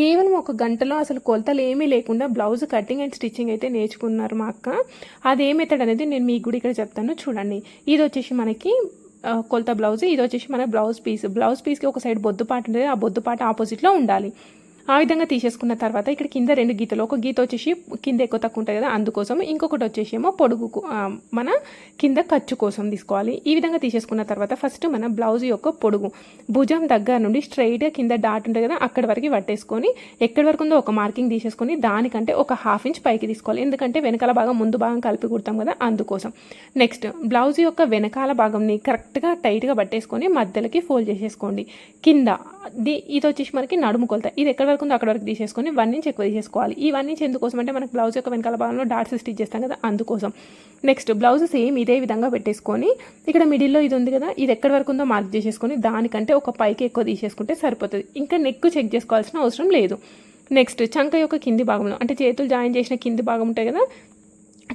కేవలం ఒక గంటలో అసలు కొలతలు ఏమీ లేకుండా బ్లౌజ్ కటింగ్ అండ్ స్టిచ్చింగ్ అయితే నేర్చుకున్నారు మా అక్క. అది ఏ మెథడ్ అనేది నేను మీకు కూడా ఇక్కడ చెప్తాను. చూడండి. ఇది వచ్చేసి మనకి కొలత బ్లౌజ్. ఇది వచ్చేసి మన బ్లౌజ్ పీస్. బ్లౌజ్ పీస్కి ఒక సైడ్ బొద్దుపాటు ఉంటుంది. ఆ బొద్దుపాటు ఆపోజిట్లో ఉండాలి. ఆ విధంగా తీసేసుకున్న తర్వాత ఇక్కడ కింద రెండు గీతలు. ఒక గీత వచ్చేసి కింద ఎక్కువ తక్కువ ఉంటుంది కదా అందుకోసం ఇంకొకటి వచ్చేసి ఏమో పొడుగుకు మన కింద ఖర్చు కోసం తీసుకోవాలి. ఈ విధంగా తీసేసుకున్న తర్వాత ఫస్ట్ మన బ్లౌజ్ యొక్క పొడుగు. భుజం దగ్గర నుండి స్ట్రైట్గా కింద డాట్ ఉంటుంది కదా అక్కడి వరకు పట్టేసుకొని ఎక్కడి వరకు ఉందో ఒక మార్కింగ్ తీసేసుకొని దానికంటే ఒక హాఫ్ ఇంచ్ పైకి తీసుకోవాలి. ఎందుకంటే వెనకాల భాగం ముందు భాగం కలిపి కుడతాం కదా అందుకోసం. నెక్స్ట్ బ్లౌజ్ యొక్క వెనకాల భాగంని కరెక్ట్గా టైట్గా పట్టేసుకొని మధ్యలోకి ఫోల్డ్ చేసేసుకోండి. కింద ఇది వచ్చేసి మనకి నడుము కొలత. ఇది ఎక్కడ వరకు ఉందో అక్కడ వరకు తీసేసుకొని వన్ ఇంచ్ ఎక్కువ తీసేసుకోవాలి. ఈ వన్ ఇంచ్ ఎందుకోసం అంటే మనకి బ్లౌజ్ యొక్క వెనకాల భాగంలో డాట్స్ స్టిచ్ చేస్తాం కదా అందుకోసం. నెక్స్ట్ బ్లౌజ్ సేమ్ ఇదే విధంగా పెట్టేసుకొని ఇక్కడ మిడిల్లో ఇది ఉంది కదా ఇది ఎక్కడ వరకు ఉందో మార్క్ చేసేసుకొని దానికంటే ఒక పైకి ఎక్కువ తీసేసుకుంటే సరిపోతుంది. ఇంకా నెక్ చెక్ చేసుకోవాల్సిన అవసరం లేదు. నెక్స్ట్ చంక యొక్క కింది భాగంలో అంటే చేతులు జాయిన్ చేసిన కింది భాగం ఉంటాయి కదా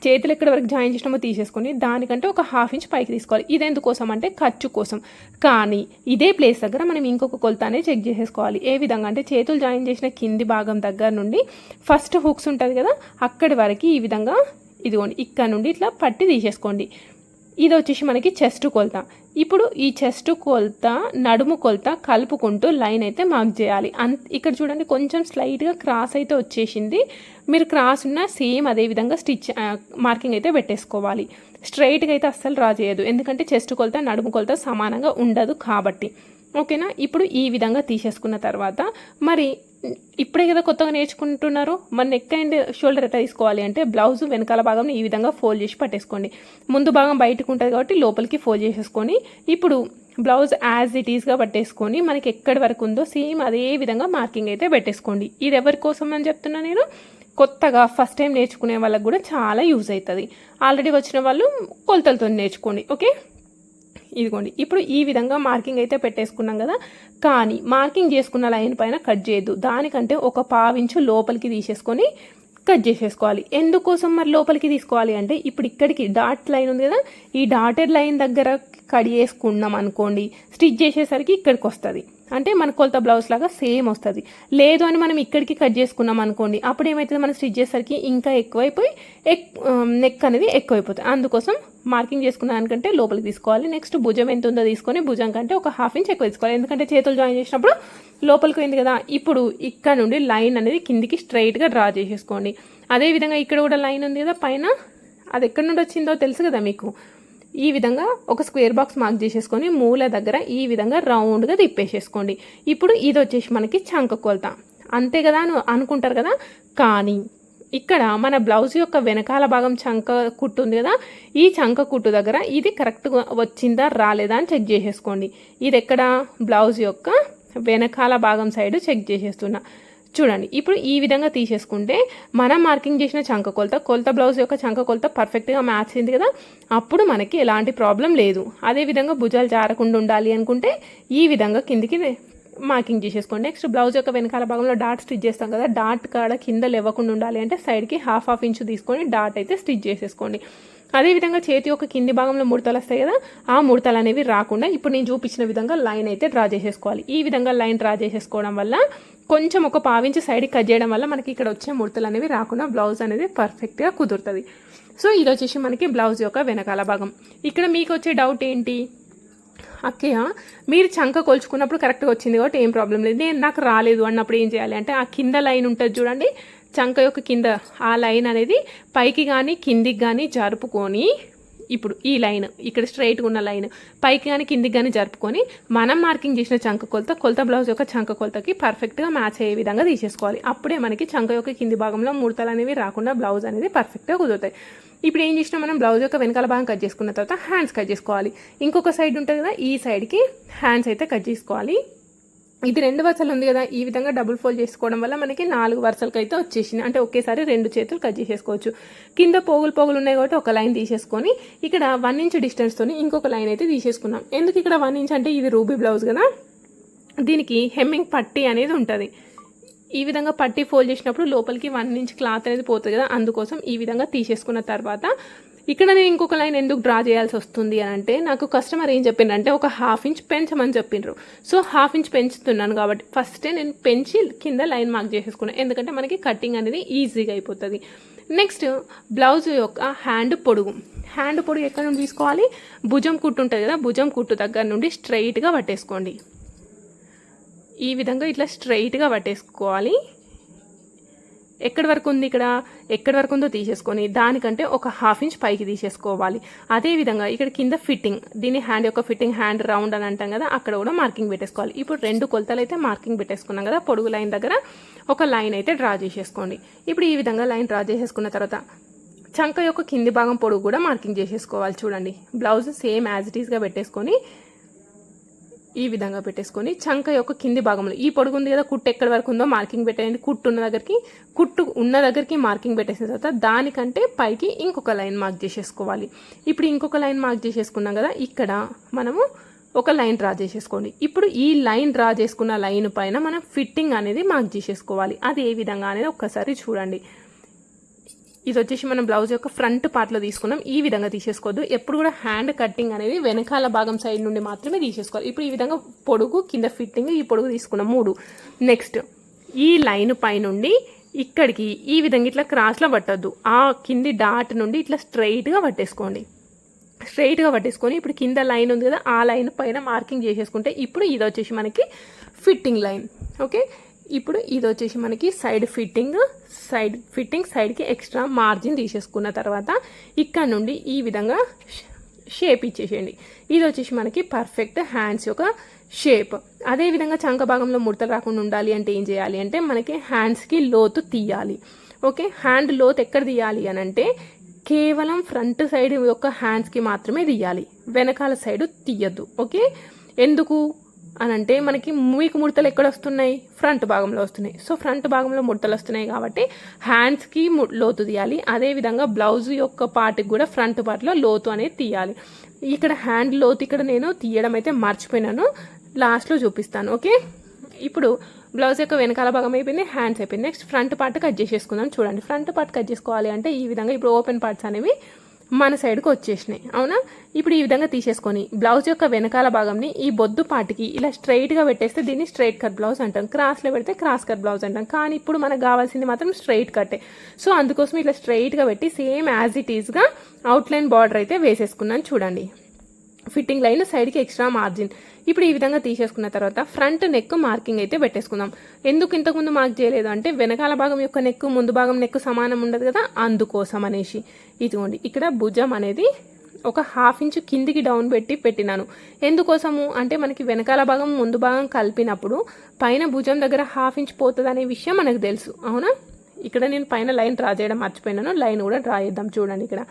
చేతులు ఎక్కడి వరకు జాయిన్ చేసినామో తీసేసుకొని దానికంటే ఒక హాఫ్ ఇంచ్ పైకి తీసుకోవాలి. ఇది ఎందుకోసం అంటే ఖర్చు కోసం. కానీ ఇదే ప్లేస్ దగ్గర మనం ఇంకొక కొలత అనేది చెక్ చేసేసుకోవాలి. ఏ విధంగా? అంటే చేతులు జాయిన్ చేసిన కింది భాగం దగ్గర నుండి ఫస్ట్ హుక్స్ ఉంటుంది కదా అక్కడి వరకు ఈ విధంగా ఇదిగోండి ఇక్కడ నుండి ఇట్లా పట్టి తీసేసుకోండి. ఇది వచ్చేసి మనకి చెస్ట్ కొలత. ఇప్పుడు ఈ చెస్ట్ కొలత నడుము కొలత కలుపుకుంటూ లైన్ అయితే మార్క్ చేయాలి. అన్ ఇక్కడ చూడండి కొంచెం స్లైట్గా క్రాస్ అయితే వచ్చేసింది. మీరు క్రాస్ ఉన్న సేమ్ అదే విధంగా స్టిచ్ మార్కింగ్ అయితే పెట్టేసుకోవాలి. స్ట్రైట్గా అయితే అస్సలు డ్రా చేయదు ఎందుకంటే చెస్ట్ కొలత నడుము కొలత సమానంగా ఉండదు కాబట్టి. ఓకేనా? ఇప్పుడు ఈ విధంగా తీసేసుకున్న తర్వాత మరి ఇప్పుడే కదా కొత్తగా నేర్చుకుంటున్నారు. మరి నెక్ అండ్ షోల్డర్ ఎట్లా తీసుకోవాలి అంటే బ్లౌజ్ వెనకాల భాగం ఈ విధంగా ఫోల్డ్ చేసి పట్టేసుకోండి. ముందు భాగం బయటకు ఉంటుంది కాబట్టి లోపలికి ఫోల్డ్ చేసేసుకొని ఇప్పుడు బ్లౌజ్ యాజ్ ఇట్ ఈస్గా పట్టేసుకొని మనకి ఎక్కడి వరకు ఉందో సేమ్ అదే విధంగా మార్కింగ్ అయితే పెట్టేసుకోండి. ఇది ఎవరి కోసం అని చెప్తున్నా నేను? కొత్తగా ఫస్ట్ టైం నేర్చుకునే వాళ్ళకి కూడా చాలా యూజ్ అవుతుంది ఆల్రెడీ వచ్చిన వాళ్ళు కొలతలతో నేర్చుకోండి ఓకే ఇదిగోండి ఇప్పుడు ఈ విధంగా మార్కింగ్ అయితే పెట్టేసుకున్నాం కదా? కానీ మార్కింగ్ చేసుకున్న లైన్ పైన కట్ చేయొద్దు. దానికంటే ఒక పావించు లోపలికి తీసేసుకొని కట్ చేసేసుకోవాలి. ఎందుకోసం మరి లోపలికి తీసుకోవాలి అంటే ఇప్పుడు ఇక్కడికి డాట్ లైన్ ఉంది కదా? ఈ డాటెడ్ లైన్ దగ్గర కట్ చేసుకున్నాం అనుకోండి స్టిచ్ చేసేసరికి ఇక్కడికి వస్తుంది. అంటే మన కొలత బ్లౌజ్ లాగా సేమ్ వస్తుంది. లేదు అని మనం ఇక్కడికి కట్ చేసుకున్నాం అనుకోండి అప్పుడు ఏమవుతుంది మనం స్టిచ్ చేసేసరికి ఇంకా ఎక్కువైపోయి ఎక్ నెక్ అనేది ఎక్కువైపోతుంది. అందుకోసం మార్కింగ్ చేసుకున్న దానికంటే లోపలికి తీసుకోవాలి. నెక్స్ట్ భుజం ఎంత ఉందో తీసుకొని భుజం కంటే ఒక హాఫ్ ఇంచ్ ఎక్కువ తీసుకోవాలి. ఎందుకంటే చేతులు జాయిన్ చేసినప్పుడు లోపలికి పోయింది కదా. ఇప్పుడు ఇక్కడ నుండి లైన్ అనేది కిందికి స్ట్రైట్గా డ్రా చేసేసుకోండి. అదేవిధంగా ఇక్కడ కూడా లైన్ ఉంది కదా పైన. అది ఎక్కడి నుండి వచ్చిందో తెలుసు కదా మీకు. ఈ విధంగా ఒక స్క్వేర్ బాక్స్ మార్క్ చేసేసుకొని మూల దగ్గర ఈ విధంగా రౌండ్గా తిప్పేసేసుకోండి. ఇప్పుడు ఇది వచ్చేసి మనకి చంక కొలత. అంతే కదా అని అనుకుంటారు కదా? కానీ ఇక్కడ మన బ్లౌజ్ యొక్క వెనకాల భాగం చంక కుట్టు ఉంది కదా? ఈ చంక కుట్టు దగ్గర ఇది కరెక్ట్గా వచ్చిందా రాలేదా అని చెక్ చేసేసుకోండి. ఇది ఎక్కడ? బ్లౌజ్ యొక్క వెనకాల భాగం సైడ్ చెక్ చేసేస్తున్నా. చూడండి ఇప్పుడు ఈ విధంగా తీసేసుకుంటే మనం మార్కింగ్ చేసిన చంక కొలత కొలత బ్లౌజ్ యొక్క చంక కొలత పర్ఫెక్ట్గా మ్యాచ్ అయింది కదా? అప్పుడు మనకి ఎలాంటి ప్రాబ్లం లేదు. అదేవిధంగా భుజాలు జారకుండా ఉండాలి అనుకుంటే ఈ విధంగా కిందికి మార్కింగ్ చేసేసుకోండి. నెక్స్ట్ బ్లౌజ్ యొక్క వెనకాల భాగంలో డాట్ స్టిచ్ చేస్తాం కదా డాట్ కాడ కింద లేవకుండా ఉండాలి అంటే సైడ్కి హాఫ్ హాఫ్ ఇంచు తీసుకొని డాట్ అయితే స్టిచ్ చేసేసుకోండి. అదేవిధంగా చేతి యొక్క కింది భాగంలో ముడతలు వస్తాయి కదా ఆ ముడతలు అనేవి రాకుండా ఇప్పుడు నేను చూపించిన విధంగా లైన్ అయితే డ్రా చేసేసుకోవాలి. ఈ విధంగా లైన్ డ్రా చేసేసుకోవడం వల్ల కొంచెం ఒక పావించి సైడ్కి కట్ చేయడం వల్ల మనకి ఇక్కడ వచ్చే ముడతలు అనేవి రాకుండా బ్లౌజ్ అనేది పర్ఫెక్ట్గా కుదురుతుంది. సో ఇది వచ్చేసి మనకి బ్లౌజ్ యొక్క వెనకాల భాగం. ఇక్కడ మీకు వచ్చే డౌట్ ఏంటి? అక్కయ్య మీరు చంక కొలుచుకున్నప్పుడు కరెక్ట్గా వచ్చింది కాబట్టి ఏం ప్రాబ్లం లేదు. నేను నాకు రాలేదు అన్నప్పుడు ఏం చేయాలి అంటే ఆ కింద లైన్ ఉంటుంది చూడండి చంక యొక్క కింద ఆ లైన్ అనేది పైకి కానీ కిందికి కానీ జరుపుకొని ఇప్పుడు ఈ లైన్ ఇక్కడ స్ట్రైట్గా ఉన్న లైన్ పైకి కానీ కిందికి కానీ జరుపుకొని మనం మార్కింగ్ చేసిన చంక కొలత కొలత బ్లౌజ్ యొక్క చంక కొలతకి పర్ఫెక్ట్గా మ్యాచ్ అయ్యే విధంగా తీసేసుకోవాలి. అప్పుడే మనకి చంక యొక్క కింది భాగంలో ముడతలు అనేవి రాకుండా బ్లౌజ్ అనేది పర్ఫెక్ట్గా కుదురుతాయి. ఇప్పుడు ఏం చేసినా మనం? బ్లౌజ్ యొక్క వెనకాల భాగం కట్ చేసుకున్న తర్వాత హ్యాండ్స్ కట్ చేసుకోవాలి. ఇంకొక సైడ్ ఉంటుంది కదా ఈ సైడ్కి హ్యాండ్స్ అయితే కట్ చేసుకోవాలి. ఇది రెండు వరుసలు ఉంది కదా ఈ విధంగా డబుల్ ఫోల్డ్ చేసుకోవడం వల్ల మనకి నాలుగు వరుసలకి అయితే వచ్చేసింది అంటే ఒకేసారి రెండు చేతులు కట్ చేసేసుకోవచ్చు. కింద పోగులు పోగులు ఉన్నాయి కాబట్టి ఒక లైన్ తీసేసుకొని ఇక్కడ వన్ ఇంచ్ డిస్టెన్స్తో ఇంకొక లైన్ అయితే తీసేసుకున్నాం. ఎందుకు ఇక్కడ వన్ ఇంచ్ అంటే ఇది రూబీ బ్లౌజ్ కదా? దీనికి హెమ్మింగ్ పట్టి అనేది ఉంటుంది. ఈ విధంగా పట్టి ఫోల్డ్ చేసినప్పుడు లోపలికి వన్ ఇంచ్ క్లాత్ అనేది పోతుంది కదా అందుకోసం ఈ విధంగా తీసేసుకున్న తర్వాత ఇక్కడ నేను ఇంకొక లైన్ ఎందుకు డ్రా చేయాల్సి వస్తుంది అని అంటే నాకు కస్టమర్ ఏం చెప్పిండ్రంటే ఒక హాఫ్ ఇంచ్ పెంచమని చెప్పిండ్రు. సో హాఫ్ ఇంచ్ పెంచుతున్నాను కాబట్టి ఫస్టే నేను పెంచి కింద లైన్ మార్క్ చేసేసుకున్నాను ఎందుకంటే మనకి కటింగ్ అనేది ఈజీగా అయిపోతుంది. నెక్స్ట్ బ్లౌజ్ యొక్క హ్యాండ్ పొడుగు. హ్యాండ్ పొడుగు ఎక్కడ నుండి తీసుకోవాలి? భుజం కుట్టు ఉంటుంది కదా భుజం కుట్టు దగ్గర నుండి స్ట్రైట్గా పట్టేసుకోండి. ఈ విధంగా ఇట్లా స్ట్రైట్గా పట్టేసుకోవాలి. ఎక్కడి వరకు ఉంది ఇక్కడ? ఎక్కడి వరకు ఉందో తీసేసుకొని దానికంటే ఒక హాఫ్ ఇంచ్ పైకి తీసేసుకోవాలి. అదేవిధంగా ఇక్కడ కింద ఫిట్టింగ్ దీని హ్యాండ్ యొక్క ఫిట్టింగ్ హ్యాండ్ రౌండ్ అని అంటాం కదా అక్కడ కూడా మార్కింగ్ పెట్టేసుకోవాలి. ఇప్పుడు రెండు కొలతలు అయితే మార్కింగ్ పెట్టేసుకున్నాం కదా పొడుగు లైన్ దగ్గర ఒక లైన్ అయితే డ్రా చేసేసుకోండి. ఇప్పుడు ఈ విధంగా లైన్ డ్రా చేసేసుకున్న తర్వాత చంక యొక్క కింది భాగం పొడుగు కూడా మార్కింగ్ చేసేసుకోవాలి చూడండి. బ్లౌజ్ సేమ్ యాజ్ ఇట్ ఈస్గా పెట్టేసుకొని ఈ విధంగా పెట్టేసుకొని చంక యొక్క కింది భాగంలో ఈ పొడుగు ఉంది కదా కుట్టు ఎక్కడి వరకు ఉందో మార్కింగ్ పెట్టేయండి. కుట్టు ఉన్న దగ్గరికి కుట్టు ఉన్న దగ్గరికి మార్కింగ్ పెట్టేసిన తర్వాత దానికంటే పైకి ఇంకొక లైన్ మార్క్ చేసేసుకోవాలి. ఇప్పుడు ఇంకొక లైన్ మార్క్ చేసేసుకున్నాం కదా ఇక్కడ మనము ఒక లైన్ డ్రా చేసేసుకోండి. ఇప్పుడు ఈ లైన్ డ్రా చేసుకున్న లైన్ పైన మనం ఫిట్టింగ్ అనేది మార్క్ చేసేసుకోవాలి. అది ఏ విధంగా అనేది ఒక్కసారి చూడండి. ఇది వచ్చేసి మనం బ్లౌజ్ యొక్క ఫ్రంట్ పార్ట్లో తీసుకున్నాం. ఈ విధంగా తీసేసుకోవద్దు. ఎప్పుడు కూడా హ్యాండ్ కటింగ్ అనేది వెనకాల భాగం సైడ్ నుండి మాత్రమే తీసేసుకోవాలి. ఇప్పుడు ఈ విధంగా పొడుగు కింద ఫిట్టింగ్ ఈ పొడుగు తీసుకున్నాం. మూడు. నెక్స్ట్ ఈ లైన్ పైనుండి ఇక్కడికి ఈ విధంగా ఇట్లా క్రాస్లో పట్టద్దు. ఆ కింది డాట్ నుండి ఇట్లా స్ట్రైట్గా పట్టేసుకోండి. స్ట్రైట్గా పట్టేసుకొని ఇప్పుడు కింద లైన్ ఉంది కదా ఆ లైన్ పైన మార్కింగ్ చేసేసుకుంటే ఇప్పుడు ఇది వచ్చేసి మనకి ఫిట్టింగ్ లైన్ ఓకే ఇప్పుడు ఇది వచ్చేసి మనకి సైడ్ ఫిట్టింగ్ సైడ్ ఫిట్టింగ్ సైడ్కి ఎక్స్ట్రా మార్జిన్ తీసేసుకున్న తర్వాత ఇక్కడ నుండి ఈ విధంగా షేప్ ఇచ్చేసేయండి. ఇది వచ్చేసి మనకి పర్ఫెక్ట్ హ్యాండ్స్ యొక్క షేప్. అదే విధంగా చంక భాగంలో ముడతలు రాకుండా ఉండాలి అంటే ఏం చేయాలి అంటే మనకి హ్యాండ్స్కి లోతు తీయాలి. ఓకే? హ్యాండ్ లోతు ఎక్కడ తీయాలి అని అంటే కేవలం ఫ్రంట్ సైడ్ యొక్క హ్యాండ్స్కి మాత్రమే తీయాలి. వెనకాల సైడ్ తీయద్దు. ఓకే? ఎందుకు? అని అంటే మనకి మీకు ముడతలు ఎక్కడ వస్తున్నాయి? ఫ్రంట్ భాగంలో వస్తున్నాయి. సో ఫ్రంట్ భాగంలో ముడతలు వస్తున్నాయి కాబట్టి హ్యాండ్స్కి లోతు తీయాలి. అదేవిధంగా బ్లౌజ్ యొక్క పార్ట్కి కూడా ఫ్రంట్ పార్ట్లో లోతు అనేది తీయాలి. ఇక్కడ హ్యాండ్ లోతు ఇక్కడ నేను తీయడం అయితే మర్చిపోయినాను. లాస్ట్లో చూపిస్తాను ఓకే? ఇప్పుడు బ్లౌజ్ యొక్క వెనకాల భాగం అయిపోయింది హ్యాండ్స్ అయిపోయింది. నెక్స్ట్ ఫ్రంట్ పార్ట్ కట్ చేసేసుకుందాం. చూడండి ఫ్రంట్ పార్ట్ కట్ చేసుకోవాలి అంటే ఈ విధంగా ఇప్పుడు ఓపెన్ పార్ట్స్ అనేవి మన సైడ్కి వచ్చేసినాయి. అవునా? ఇప్పుడు ఈ విధంగా తీసేసుకొని బ్లౌజ్ యొక్క వెనకాల భాగంని ఈ బొద్దు పాటికి ఇలా స్ట్రైట్గా పెట్టేస్తే దీన్ని స్ట్రైట్ కట్ బ్లౌజ్ అంటాం. క్రాస్లో పెడితే క్రాస్ కట్ బ్లౌజ్ అంటాం. కానీ ఇప్పుడు మనకు కావాల్సింది మాత్రం స్ట్రైట్ కట్టే. సో అందుకోసం ఇట్లా స్ట్రైట్గా పెట్టి సేమ్ యాజ్ ఇట్ ఈస్గా అవుట్లైన్ బార్డర్ అయితే వేసేసుకున్నాను చూడండి. ఫిట్టింగ్ లైన్ సైడ్కి ఎక్స్ట్రా మార్జిన్. ఇప్పుడు ఈ విధంగా తీసేసుకున్న తర్వాత ఫ్రంట్ నెక్ మార్కింగ్ అయితే పెట్టేసుకుందాం. ఎందుకు ఇంతకుముందు మార్క్ చేయలేదు అంటే వెనకాల భాగం యొక్క నెక్ ముందు భాగం నెక్ సమానం ఉండదు కదా అందుకోసం అనేసి. ఇదిగోండి ఇక్కడ భుజం అనేది ఒక హాఫ్ ఇంచ్ కిందికి డౌన్ పెట్టి పెట్టినాను. ఎందుకోసము? అంటే మనకి వెనకాల భాగం ముందు భాగం కలిపినప్పుడు పైన భుజం దగ్గర హాఫ్ ఇంచ్ పోతుంది అనే విషయం మనకు తెలుసు. అవునా? ఇక్కడ నేను పైన లైన్ డ్రా చేయడం మర్చిపోయినాను. లైన్ కూడా డ్రా చేద్దాం చూడండి ఇక్కడ.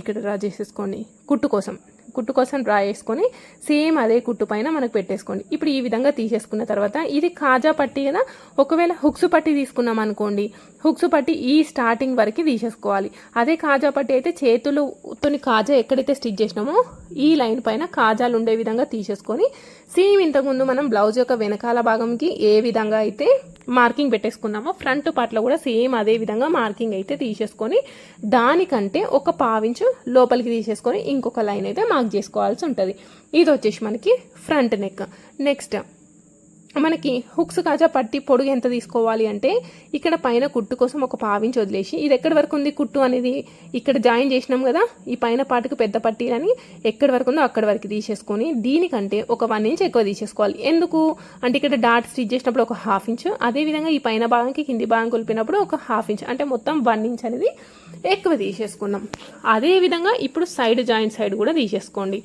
ఇక్కడ డ్రా చేసేసుకోండి. కుట్టు కోసం. కుట్టు కోసం డ్రా చేసుకొని సేమ్ అదే కుట్టు పైన మనకు పెట్టేసుకోండి. ఇప్పుడు ఈ విధంగా తీసేసుకున్న తర్వాత ఇది కాజా పట్టి కదా ఒకవేళ హుక్స్ పట్టి తీసుకున్నాం అనుకోండి హుక్స్ పట్టి ఈ స్టార్టింగ్ వరకు తీసేసుకోవాలి. అదే కాజా పట్టి అయితే చేతులతో కాజా ఎక్కడైతే స్టిచ్ చేసినామో ఈ లైన్ పైన కాజాలు ఉండే విధంగా తీసేసుకొని సేమ్ ఇంతకుముందు మనం బ్లౌజ్ యొక్క వెనకాల భాగంకి ఏ విధంగా అయితే మార్కింగ్ పెట్టేసుకున్నామో. ఫ్రంట్ పార్ట్లో కూడా సేమ్ అదే విధంగా మార్కింగ్ అయితే తీసేసుకొని దానికంటే ఒక పావించు లోపలికి తీసేసుకొని ఇంకొక లైన్ అయితే మార్క్ చేసుకోవాల్సి ఉంటుంది. ఇది వచ్చేసి మనకి ఫ్రంట్ నెక్. నెక్స్ట్ మనకి హుక్స్ కాజా పట్టి పొడుగు ఎంత తీసుకోవాలి అంటే ఇక్కడ పైన కుట్టు కోసం ఒక పావించి వదిలేసి ఇది ఎక్కడి వరకు ఉంది కుట్టు అనేది ఇక్కడ జాయిన్ చేసినాం కదా ఈ పైన పాటుకు పెద్ద పట్టీలని ఎక్కడి వరకు ఉందో అక్కడి వరకు తీసేసుకొని దీనికంటే ఒక వన్ ఇంచ్ ఎక్కువ తీసేసుకోవాలి. ఎందుకు? అంటే ఇక్కడ డాట్ స్టిచ్ చేసినప్పుడు ఒక హాఫ్ ఇంచ్ అదేవిధంగా ఈ పైన భాగంకి కింది భాగం కొలిపినప్పుడు ఒక హాఫ్ ఇంచ్ అంటే మొత్తం వన్ ఇంచ్ అనేది ఎక్కువ తీసేసుకున్నాం. అదేవిధంగా ఇప్పుడు సైడ్ జాయింట్ సైడ్ కూడా తీసేసుకోండి.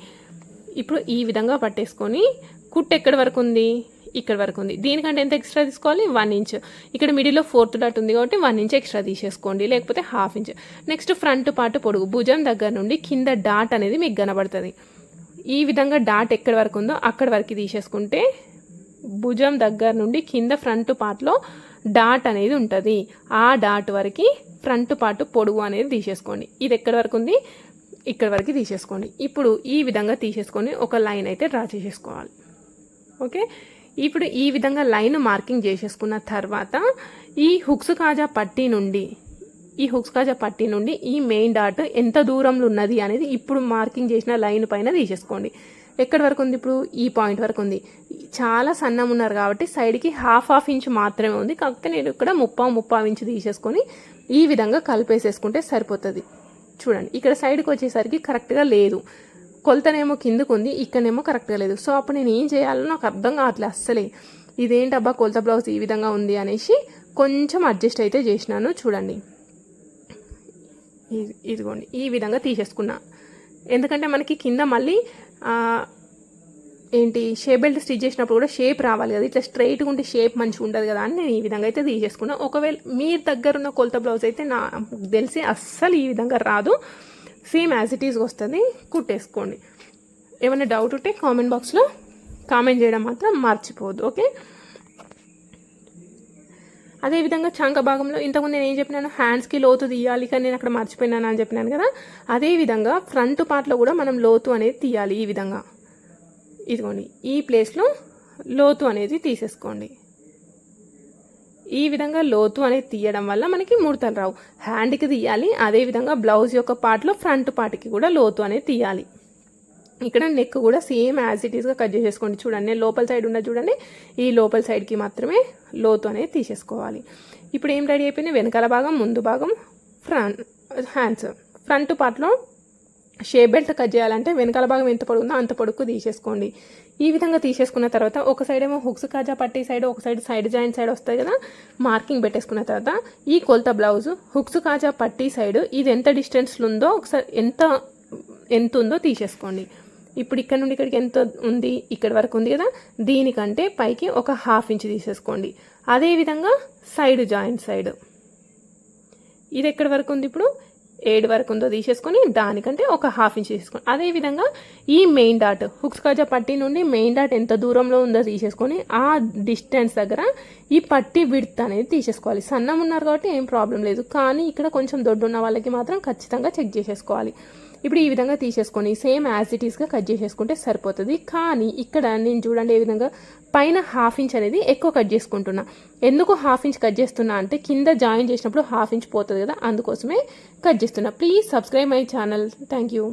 ఇప్పుడు ఈ విధంగా పట్టేసుకొని కుట్టు ఎక్కడి వరకు ఉంది? ఇక్కడ వరకు ఉంది. దీనికంటే ఎంత ఎక్స్ట్రా తీసుకోవాలి? వన్ ఇంచ్ ఇక్కడ మిడిల్లో ఫోర్త్ డాట్ ఉంది కాబట్టి వన్ ఇంచ్ ఎక్స్ట్రా తీసేసుకోండి లేకపోతే half inch next front part పొడుగు భుజం దగ్గర నుండి కింద డాట్ అనేది మీకు కనబడుతుంది. ఈ విధంగా డాట్ ఎక్కడి వరకు ఉందో అక్కడి వరకు తీసేసుకుంటే భుజం దగ్గర నుండి కింద ఫ్రంట్ పార్ట్లో డాట్ అనేది ఉంటుంది. ఆ డాట్ వరకు ఫ్రంట్ పార్ట్ పొడుగు అనేది తీసేసుకోండి. ఇది ఎక్కడి వరకు ఉంది? ఇక్కడ వరకు తీసేసుకోండి. ఇప్పుడు ఈ విధంగా తీసేసుకొని ఒక లైన్ అయితే డ్రా చేసేసుకోవాలి. ఓకే ఇప్పుడు ఈ విధంగా లైన్ మార్కింగ్ చేసేసుకున్న తర్వాత ఈ హుక్స్ కాజా పట్టీ నుండి ఈ హుక్స్ కాజా పట్టీ నుండి ఈ మెయిన్ డాట్ ఎంత దూరంలో ఉన్నది అనేది ఇప్పుడు మార్కింగ్ చేసిన లైన్ పైన తీసేసుకోండి. ఎక్కడి వరకు ఉంది ఇప్పుడు? ఈ పాయింట్ వరకు ఉంది. చాలా సన్నం ఉన్నారు కాబట్టి సైడ్కి హాఫ్ హాఫ్ ఇంచ్ మాత్రమే ఉంది. కాకపోతే నేను ఇక్కడ ముప్పా ముప్పా ఇంచ్ తీసేసుకొని ఈ విధంగా కలిపేసేసుకుంటే సరిపోతుంది. చూడండి ఇక్కడ సైడ్కి వచ్చేసరికి కరెక్ట్గా లేదు. కొలతనేమో కిందకు ఉంది ఇక్కడనేమో కరెక్ట్గా లేదు. సో అప్పుడు నేను ఏం చేయాలో నాకు అర్థం కావట్లేదు అస్సలే. ఇదేంటబ్బా కొలత బ్లౌజ్ ఈ విధంగా ఉంది అనేసి కొంచెం అడ్జస్ట్ అయితే చేసినాను చూడండి. ఇది- ఇదిగోండి ఈ విధంగా తీసేసుకున్నా. ఎందుకంటే మనకి కింద మళ్ళీ ఏంటి షేప్ బెల్ట్ స్టిచ్ చేసినప్పుడు కూడా షేప్ రావాలి కదా. ఇట్లా స్ట్రైట్గా ఉంటే షేప్ మంచిగా ఉండదు కదా అని నేను ఈ విధంగా అయితే తీసేసుకున్నాను ఒకవేళ మీ దగ్గర ఉన్న కొలత బ్లౌజ్ అయితే నాకు తెలిసి అస్సలు ఈ విధంగా రాదు. సేమ్ యాజ్ ఇట్ ఈస్ వస్తుంది కుట్టేసుకోండి. ఏమైనా డౌట్ ఉంటే కామెంట్ బాక్స్లో కామెంట్ చేయడం మాత్రం మర్చిపోవద్దు ఓకే అదేవిధంగా చంక భాగంలో ఇంతకుముందు నేను ఏం చెప్పినాను? హ్యాండ్స్కి లోతు తీయాలి కానీ నేను అక్కడ మర్చిపోయినాను అని చెప్పినాను కదా? అదేవిధంగా ఫ్రంట్ పార్ట్లో కూడా మనం లోతు అనేది తీయాలి ఈ విధంగా. ఇదిగోండి ఈ ప్లేస్లో లోతు అనేది తీసేసుకోండి. ఈ విధంగా లోతు అనేది తీయడం వల్ల మనకి ముడతలు రావు. హ్యాండ్కి తీయాలి అదేవిధంగా బ్లౌజ్ యొక్క పార్ట్లో ఫ్రంట్ పార్ట్కి కూడా లోతు అనేది తీయాలి. ఇక్కడ నెక్ కూడా సేమ్ యాజ్ ఇట్ ఈస్గా కట్ చేసేసుకోండి. చూడండి లోపల సైడ్ ఉన్న చూడండి ఈ లోపల సైడ్కి మాత్రమే లోతు అనేది తీసేసుకోవాలి. ఇప్పుడు ఏం రెడీ అయిపోయింది వెనకాల భాగం ముందు భాగం ఫ్రంట్ హ్యాండ్స్ ఫ్రంట్ పార్ట్లో షేప్ బెల్ట్ కట్ చేయాలంటే వెనకాల భాగం ఎంత పొడుగుందో అంత పొడుగు తీసేసుకోండి. ఈ విధంగా తీసేసుకున్న తర్వాత ఒక సైడ్ ఏమో హుక్స్ కాజా పట్టి సైడ్ ఒక సైడ్ సైడ్ జాయింట్ సైడ్ వస్తాయి కదా మార్కింగ్ పెట్టేసుకున్న తర్వాత ఈ కొలత బ్లౌజ్ హుక్స్ కాజా పట్టి సైడ్ ఇది ఎంత డిస్టెన్స్లో ఉందో ఒకసారి ఎంత ఎంత ఉందో తీసేసుకోండి. ఇప్పుడు ఇక్కడ నుండి ఇక్కడికి ఎంత ఉంది? ఇక్కడ వరకు ఉంది కదా దీనికంటే పైకి ఒక హాఫ్ ఇంచ్ తీసేసుకోండి. అదేవిధంగా సైడ్ జాయింట్ సైడ్ ఇది ఎక్కడి వరకు ఉంది ఇప్పుడు? ఏడు వరకు ఉందో తీసేసుకొని దానికంటే ఒక హాఫ్ ఇంచ్ తీసుకోండి అదేవిధంగా ఈ మెయిన్ డాట్ హుక్స్ కాజా పట్టీ నుండి మెయిన్ డాట్ ఎంత దూరంలో ఉందో తీసేసుకొని ఆ డిస్టెన్స్ దగ్గర ఈ పట్టీ విడ్త్ అనేది తీసేసుకోవాలి. సన్నం ఉన్నారు కాబట్టి ఏం ప్రాబ్లం లేదు. కానీ ఇక్కడ కొంచెం దొడ్డు ఉన్న వాళ్ళకి మాత్రం ఖచ్చితంగా చెక్ చేసేసుకోవాలి. ఇప్పుడు ఈ విధంగా తీసేసుకొని సేమ్ యాజ్ ఇట్ ఈస్గా కట్ చేసేసుకుంటే సరిపోతుంది. కానీ ఇక్కడ నేను చూడండి ఏ విధంగా పైన హాఫ్ ఇంచ్ అనేది ఎక్కువ కట్ చేసుకుంటున్నా. ఎందుకు హాఫ్ ఇంచ్ కట్ చేస్తున్నా అంటే కింద జాయిన్ చేసినప్పుడు హాఫ్ ఇంచ్ పోతుంది కదా అందుకోసమే కట్ చేస్తున్నా. Please subscribe my channel thank you